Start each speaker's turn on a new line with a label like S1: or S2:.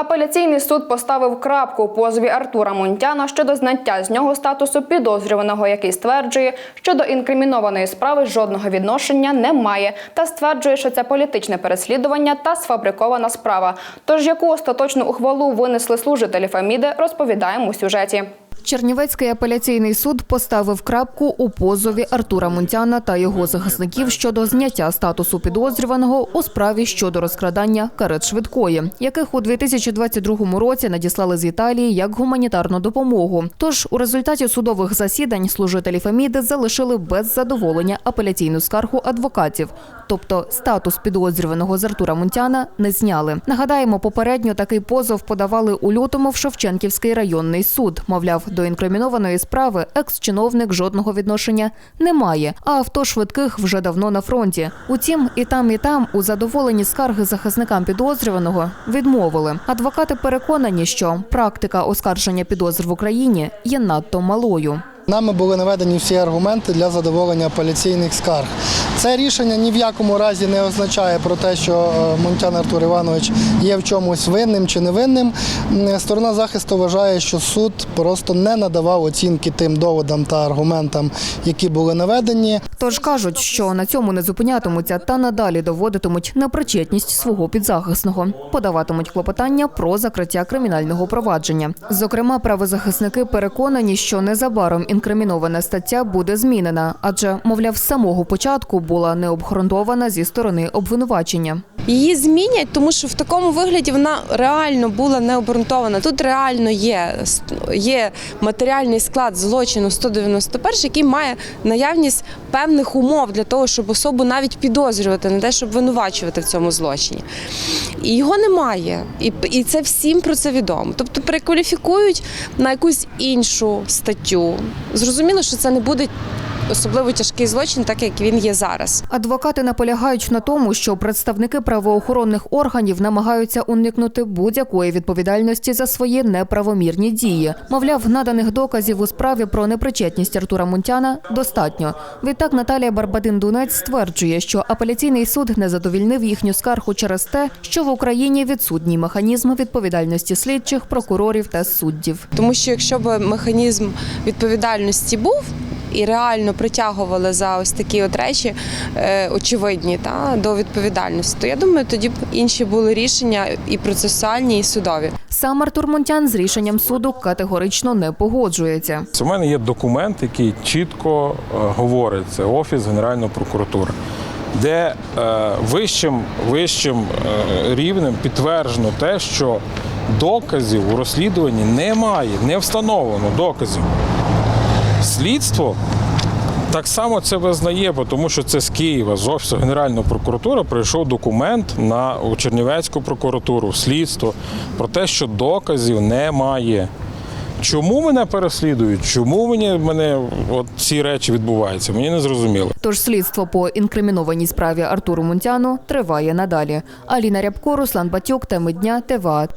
S1: Апеляційний суд поставив крапку позові Артура Мунтяна щодо зняття з нього статусу підозрюваного, який стверджує, що до інкримінованої справи жодного відношення немає, та стверджує, що це політичне переслідування та сфабрикована справа. Тож яку остаточну ухвалу винесли служителі Феміди, розповідаємо у сюжеті.
S2: Чернівецький апеляційний суд поставив крапку у позові Артура Мунтяна та його захисників щодо зняття статусу підозрюваного у справі щодо розкрадання карет швидкої, яких у 2022 році надіслали з Італії як гуманітарну допомогу. Тож у результаті судових засідань служителі Феміди залишили без задоволення апеляційну скаргу адвокатів, тобто статус підозрюваного з Артура Мунтяна не зняли. Нагадаємо, попередньо такий позов подавали у лютому в Шевченківський районний суд. Мовляв, до інкримінованої справи екс-чиновник жодного відношення не має, а авто швидких вже давно на фронті. Утім, і там, і там у задоволенні скарги захисникам підозрюваного відмовили. Адвокати переконані, що практика оскарження підозр в Україні є надто малою.
S3: Нами були наведені всі аргументи для задоволення апеляційних скарг. Це рішення ні в якому разі не означає про те, що е, Монтян Артур Іванович є в чомусь винним чи невинним. Сторона захисту вважає, що суд просто не надавав оцінки тим доводам та аргументам, які були наведені.
S2: Тож кажуть, що на цьому не зупинятимуться та надалі доводитимуть непричетність свого підзахисного, подаватимуть клопотання про закриття кримінального провадження. Зокрема, правозахисники переконані, що незабаром інкримінована стаття буде змінена, адже, мовляв, з самого початку була необґрунтована зі сторони обвинувачення.
S4: Її змінять, тому що в такому вигляді вона реально була необґрунтована. Тут реально є, є матеріальний склад злочину 191, який має наявність певних умов для того, щоб особу навіть підозрювати, не те, щоб винувачувати в цьому злочині. І його немає. І, і це всім про це відомо. Тобто перекваліфікують на якусь іншу статтю. Зрозуміло, що це не буде особливо тяжкий злочин, так як він є зараз.
S2: Адвокати наполягають на тому, що представники правоохоронних органів намагаються уникнути будь-якої відповідальності за свої неправомірні дії. Мовляв, наданих доказів у справі про непричетність Артура Мунтяна достатньо. Відтак Наталія Барбадин-Дунець стверджує, що апеляційний суд не задовільнив їхню скаргу через те, що в Україні відсутній механізм відповідальності слідчих, прокурорів та суддів.
S4: Тому що якщо б механізм відповідальності був і реально притягували за ось такі от речі е, очевидні та, до відповідальності, то я думаю, тоді б інші були рішення і процесуальні, і судові.
S2: Сам Артур Мунтян з рішенням суду категорично не погоджується.
S5: У мене є документ, який чітко е, говорить, це Офіс Генеральної прокуратури, де е, вищим, вищим е, рівнем підтверджено те, що доказів у розслідуванні немає, не встановлено доказів. Слідство так само це визнає, тому що це з Києва, з Офісу Генеральної прокуратури, прийшов документ на Чернівецьку прокуратуру, слідство про те, що доказів немає. Чому мене переслідують? Чому мені мене от ці речі відбуваються? Мені не зрозуміло.
S2: Тож слідство по інкримінованій справі Артуру Мунтяну триває надалі. Аліна Рябко, Руслан Батюк, теми дня, ТВА.